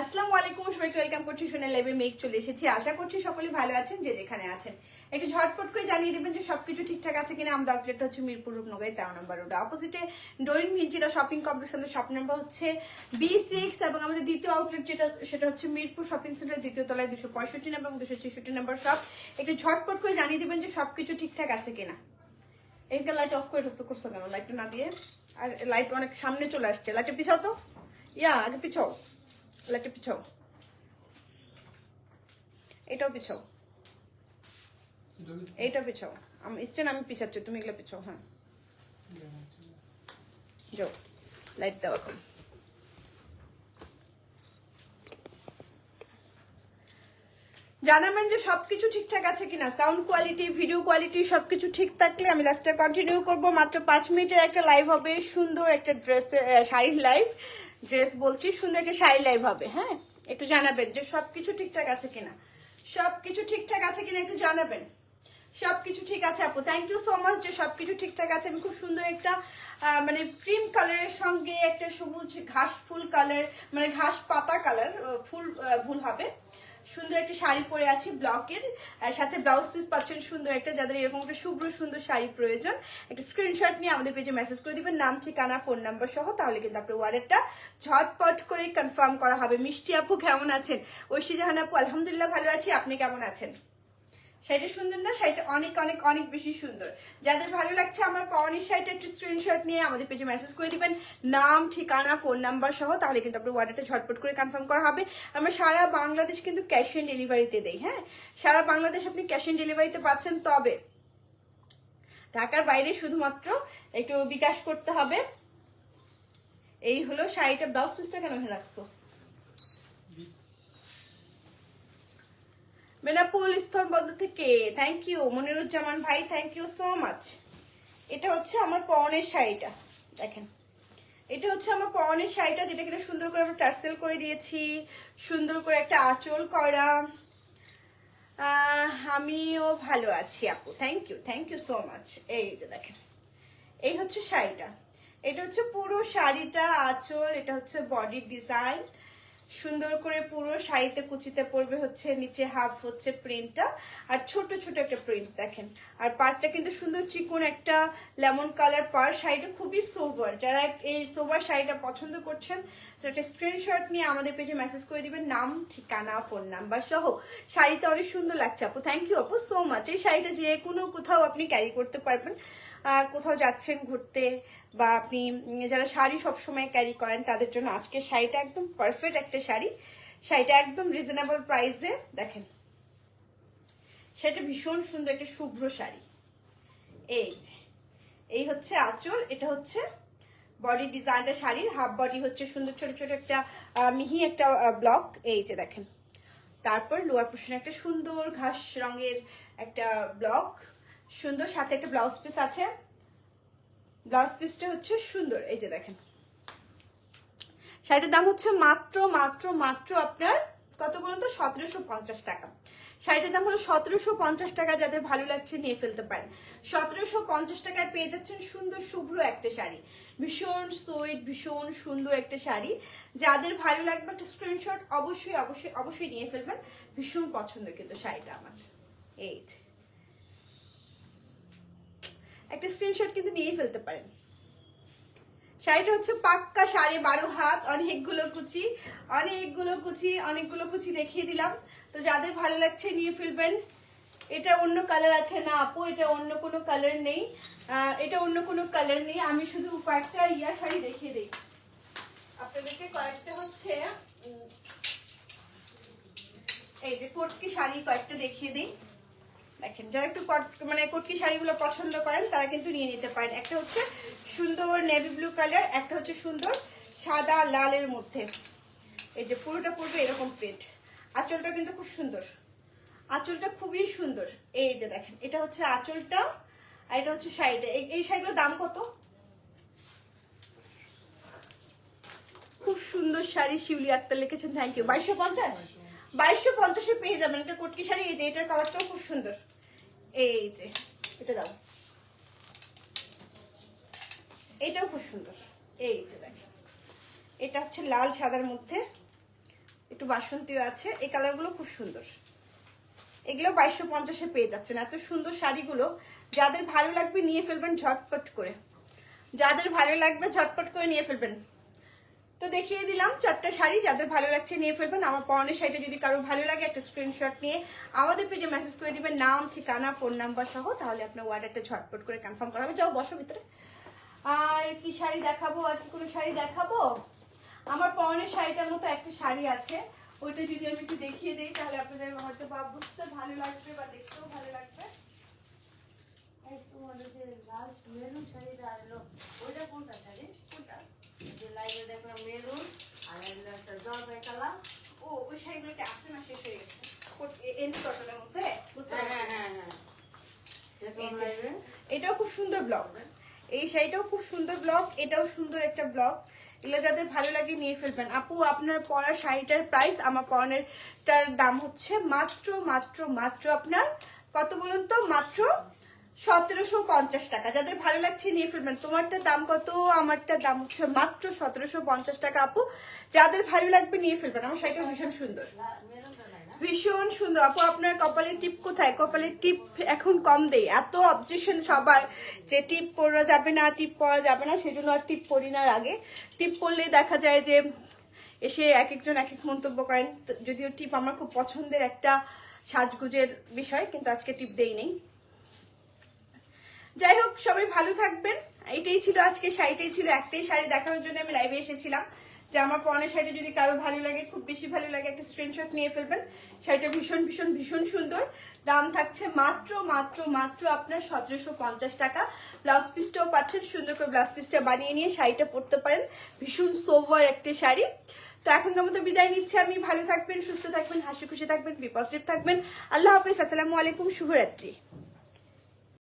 আসসালামু আলাইকুম, সবাইকে ওয়েলকাম করছি শুনে লাইভে। মেক চলে এসেছি। আশা করছি সকলে ভালো আছেন, যে যেখানে আছেন। একটু ঝটপট করে জানিয়ে দেবেন যে সবকিছু ঠিকঠাক আছে কিনা। আমাদের আউটলেটটা হচ্ছে মিরপুর, রূপনগরে তেরো নম্বর রোড অপোজিটে ডোরিন ভিঞ্চিরা শপিং কমপ্লেক্স আমাদের শপ নাম্বার হচ্ছে বি সিক্স এবং আমাদের দ্বিতীয় আউটলেট যেটা, সেটা হচ্ছে মিরপুর শপিং সেন্টার দ্বিতীয় তলায় দুশো পঁয়ষট্টি নাম্বার এবং দুশো ছেষট্টি নাম্বার শপ একটু ঝটপট করে জানিয়ে দেবেন যে সবকিছু ঠিকঠাক আছে কিনা। এদিকে লাইট অফ করে রস্ত করছ কেন? লাইটটা না দিয়ে। আর লাইট অনেক সামনে চলে আসছে। লাইটটা পিছাও তো। ইয়া, আগে পিছাও। লাইটটা পিছাও এটাও পিছাও এইটা পিছাও আমি স্ট্যান্ড আমি পিছাচ্ছি তুমি এগুলো পিছাও হ্যাঁ যাও লাইট দাও এখন জানাবেন যে সবকিছু ঠিকঠাক আছে কিনা? সাউন্ড কোয়ালিটি ভিডিও কোয়ালিটি সবকিছু ঠিক থাকলে আমি লাইভটা কন্টিনিউ করব। মাত্র পাঁচ মিনিটের একটা লাইভ হবে। সুন্দর একটা ড্রেস শাড়ির লাইভ ড্রেস বলছি সুন্দর একটা শাড়ি লাইভ হবে হ্যাঁ? একটু জানাবেন যে সব কিছু ঠিকঠাক আছে কিনা। সব কিছু ঠিকঠাক আছে কিনা একটু জানাবেন। সব কিছু ঠিক আছে, আপু। থ্যাংক ইউ সো মাচ যে সব কিছু ঠিকঠাক আছে। আমি খুব সুন্দর একটা মানে ক্রিম কালারের সঙ্গে একটা সবুজ ঘাস ফুল কালার মানে ঘাস পাতা কালার ফুল ভুল হবে। সুন্দর একটা শাড়ি পরে আছি ব্লকের। সাথে ব্লাউজ পিস পাচ্ছেন সুন্দর একটা যাদের এরকম একটা শুভ্র সুন্দর শাড়ি প্রয়োজন। একটা স্ক্রিনশট নিয়ে আমাদের পেজে মেসেজ করে দিবেন, নাম, ঠিকানা ফোন নাম্বার সহ, তাহলে কিন্তু আপনার ওয়ালেটটা ঝটপট করে কনফার্ম করা হবে। মিষ্টি আপু কেমন আছেন? ঐশী জাহান আপু, আলহামদুলিল্লাহ ভালো আছি। আপনি কেমন আছেন? শাড়িটা সুন্দর না শাড়িটা অনেক অনেক অনেক বেশি সুন্দর। যাদের ভালো লাগছে আমার পাওয়ানির শাড়িটা একটু স্ক্রিনশট নিয়ে আমাদের পেজে মেসেজ করে দিবেন। নাম, ঠিকানা ফোন নাম্বার সহ, তাহলে কিন্তু আপনার অর্ডারটা ঝটপট করে কনফার্ম করা হবে। আমরা সারা বাংলাদেশ কিন্তু ক্যাশ অন ডেলিভারিতে দেই হ্যাঁ? সারা বাংলাদেশ আপনি ক্যাশ অন ডেলিভারিতে পাচ্ছেন, তবে ঢাকার বাইরে শুধুমাত্র একটু বিকাশ করতে হবে। এই হলো শাড়িটা ব্লাউজ পিসটা কেন রাখছো? বেনাপুল স্তরবদ্ধ থেকে। থ্যাংক ইউ মনিরুজ্জামান ভাই থ্যাংক ইউ সো মাচ এটা হচ্ছে আমার পরনের শাড়িটা। দেখেন। এটা হচ্ছে আমার পরনের শাড়িটা যেটা কিনা সুন্দর করে আমরা টার্সেল করে দিয়েছি। সুন্দর করে একটা আঁচল করা। আমিও ভালো আছি আপু। Thank you thank you so much এই যে দেখেন। এই হচ্ছে শাড়িটা। এটা হচ্ছে পুরো শাড়িটা, আঁচল, এটা হচ্ছে বডির ডিজাইন সুন্দর করে পুরো শাড়িতে কুচিতে পড়বে হচ্ছে, নিচে হাফ হচ্ছে প্রিন্টটা আর ছোট ছোট একটা প্রিন্ট দেখেন। আর পাড়টা কিন্তু সুন্দর চিকন একটা লেমন কালার পার শাড়িটা খুবই সোভার যারা এই সোভার শাড়িটা পছন্দ করছেন একটা স্ক্রিনশট নিয়ে আমাদের পেজে মেসেজ করে দিবেন, নাম, ঠিকানা ফোন নাম্বার সহ। শাড়িটা অনেক সুন্দর লাগছে আপু। থ্যাংক ইউ আপু সো মাচ এই শাড়িটা যে কোনো কোথাও আপনি ক্যারি করতে পারবেন কোথাও যাচ্ছেন ঘুরতে বা আপনি যারা শাড়ি সবসময় ক্যারি করেন, তাদের জন্য আজকে শাড়িটা একদম পারফেক্ট একটা শাড়ি। শাড়িটা একদম রিজনেবল প্রাইসে দেখেন। শাড়িটা ভীষণ সুন্দর একটা শুভ্র শাড়ি। এই যে, এই হচ্ছে আঁচল, এটা হচ্ছে বডি ডিজাইনটা শাড়ির হাফ বডি হচ্ছে সুন্দর ছোট ছোট একটা মিহি একটা ব্লক এই যে দেখেন। তারপর লোয়ার পোর্শনে একটা সুন্দর ঘাস রঙের একটা ব্লক সুন্দর, সাথে একটা ব্লাউজ পিস আছে। ব্লাউজ পিসটা হচ্ছে সুন্দর, এই যে দেখেন। শাড়িটার দাম হচ্ছে মাত্র মাত্র মাত্র আপনার কত বলুন তো? সতেরোশো পঞ্চাশ টাকা। শাড়িটার দাম হলো সতেরোশো পঞ্চাশ টাকা, যাদের ভালো লাগছে নিয়ে ফেলতে পারেন। সতেরোশো পঞ্চাশ টাকায় পেয়ে যাচ্ছেন সুন্দর শুভ্র একটা শাড়ি। ভীষণ সুইট ভীষণ সুন্দর একটা শাড়ি। যাদের ভালো লাগবে একটা স্ক্রিনশট অবশ্যই অবশ্যই অবশ্যই নিয়ে ফেলবেন। ভীষণ পছন্দ কিন্তু শাড়িটা আমার। এই। একটা স্ক্রিনশট কিন্তু নিয়েই ফেলতে পারেন। শাড়িটা হচ্ছে পাক্কা সাড়ে বারো হাত, অনেকগুলো কুচি অনেকগুলো কুচি অনেকগুলো কুচি দেখিয়ে দিলাম। তো যাদের ভালো লাগছে নিয়ে ফেলবেন। এটা অন্য কালার আছে না আপু, এটা অন্য কোনো কালার নেই। এটা অন্য কোনো কালার নেই। আমি শুধু কয়েকটা ইয়া শাড়ি দেখিয়ে দিই। আপনাদেরকে কয়েকটা হচ্ছে এই যে কটকি শাড়ি কয়েকটা দেখিয়ে দিই। দেখেন, যারা একটু কট- মানে কটকি শাড়িগুলো পছন্দ করেন, তারা কিন্তু নিয়ে নিতে পারেন। একটা হচ্ছে সুন্দর নেভি ব্লু কালার একটা হচ্ছে সুন্দর সাদা লালের মধ্যে। এই যে পুরোটা পড়বে এরকম প্রিন্ট আঁচলটা কিন্তু খুব সুন্দর। আঁচলটা খুবই সুন্দর। এই যে দেখেন, এটা হচ্ছে আঁচলটা আর এটা হচ্ছে শাড়িটা। এই- এই শাড়িগুলোর দাম কত? খুব সুন্দর শাড়ি শিউলি আক্তার লিখেছেন থ্যাংক ইউ বাইশশো পঞ্চাশ? বাইশশো পঞ্চাশে পেয়ে যাবেন। এটা কটকি শাড়ি, এই যে এটার কালারটাও খুব সুন্দর। এই যে, এটা দাও। এটাও খুব সুন্দর। এই যে এটা হচ্ছে লাল সাদার মধ্যে একটু বাসন্তীও আছে। এই কালারগুলো খুব সুন্দর। এগুলো বাইশশো পঞ্চাশে পেয়ে যাচ্ছেন। এত সুন্দর শাড়িগুলো, যাদের ভালো লাগবে নিয়ে ফেলবেন ঝটপট করে। যাদের ভালো লাগবে ঝটপট করে নিয়ে ফেলবেন। তো দেখিয়ে দিলাম চারটা শাড়ি, যাদের ভালো লাগছে নিয়ে ফেলবেন। আমার পরনের শাড়িটা যদি কারও ভালো লাগে, একটা স্ক্রিনশট নিয়ে আমাদের পেজে মেসেজ করে দিবেন, নাম, ঠিকানা ফোন নাম্বার সহ, তাহলে আপনার অর্ডারটা ঝটপট করে কনফার্ম করা হবে। যাও, বসো ভিতরে। আর কি শাড়ি দেখাবো, আর কি কোনো শাড়ি দেখাবো? আমার পরনের শাড়িটার মতো একটা শাড়ি আছে। ওইটা যদি আমি একটু দেখিয়ে দিই, তাহলে আপনাদের হয়তো বা বুঝতে ভালো লাগবে বা দেখতেও ভালো লাগবে। তোমাদের যে লাল মেরুন শাড়িটা আসলো ওইটা কোনটা? এই যে লাইভে দেখলাম মেরুন আর এগুলো একটা জলপাই কালার। ও ওই শাড়িগুলো কি আসে না শেষ হয়ে গেছে? এন্ড কটনের মধ্যে? বুঝতে হ্যাঁ হ্যাঁ এটাও খুব সুন্দর ব্লগ। এই শাড়িটাও খুব সুন্দর ব্লগ এটাও সুন্দর একটা ব্লগ। এগুলো যাদের ভালো লাগে নিয়ে ফেলবেন। আপু আপনার পরা শাড়িটার প্রাইস আমার পরনেরটার দাম হচ্ছে মাত্র মাত্র মাত্র আপনার কত বলুন তো? মাত্র সতেরোশো পঞ্চাশ টাকা। যাদের ভালো লাগছে নিয়ে ফেলবেন। তোমারটার দাম কত? আমারটার দাম হচ্ছে মাত্র সতেরোশো পঞ্চাশ টাকা, আপু। যাদের ভালো লাগবে নিয়ে ফেলবেন। আমার শাড়িটা ভীষণ সুন্দর। ভীষণ সুন্দর। আপু, আপনার কপালের টিপ কোথায়? কপালের টিপ এখন কম দেই। এত অবজেকশন সবার যে টিপ পরা যাবে না, টিপ পরা যাবে না, সেজন্য আর টিপ পরি না আগে। টিপ পরলে দেখা যায় যে এসে এক একজন এক এক মন্তব্য করেন। যদিও টিপ আমার খুব পছন্দের একটা সাজগুজের বিষয়, কিন্তু আজকে টিপ দেই নেই। যাই হোক, সবাই ভালো থাকবেন। এটাই ছিল আজকে শাড়িটাই ছিল একটাই শাড়ি। দেখানোর জন্য আমি লাইভে এসেছিলাম। যে আমার পরনের শাড়িটা যদি কারও ভালো লাগে, খুব বেশি ভালো লাগে, একটা স্ক্রিনশট নিয়ে ফেলবেন। শাড়িটা ভীষণ ভীষণ ভীষণ সুন্দর। দাম থাকছে মাত্র মাত্র মাত্র আপনার সতেরোশো পঞ্চাশ টাকা। ব্লাউজ পিসটাও পাচ্ছেন, সুন্দর করে ব্লাউজ পিসটা বানিয়ে নিয়ে শাড়িটা পরতে পারেন। ভীষণ সোভার একটা শাড়ি। তো এখনকার মতো বিদায় নিচ্ছি আমি। ভালো থাকবেন, সুস্থ থাকবেন, হাসি খুশি থাকবেন বি পজিটিভ থাকবেন। আল্লাহ হাফিজ, আসসালামু আলাইকুম, শুভরাত্রি।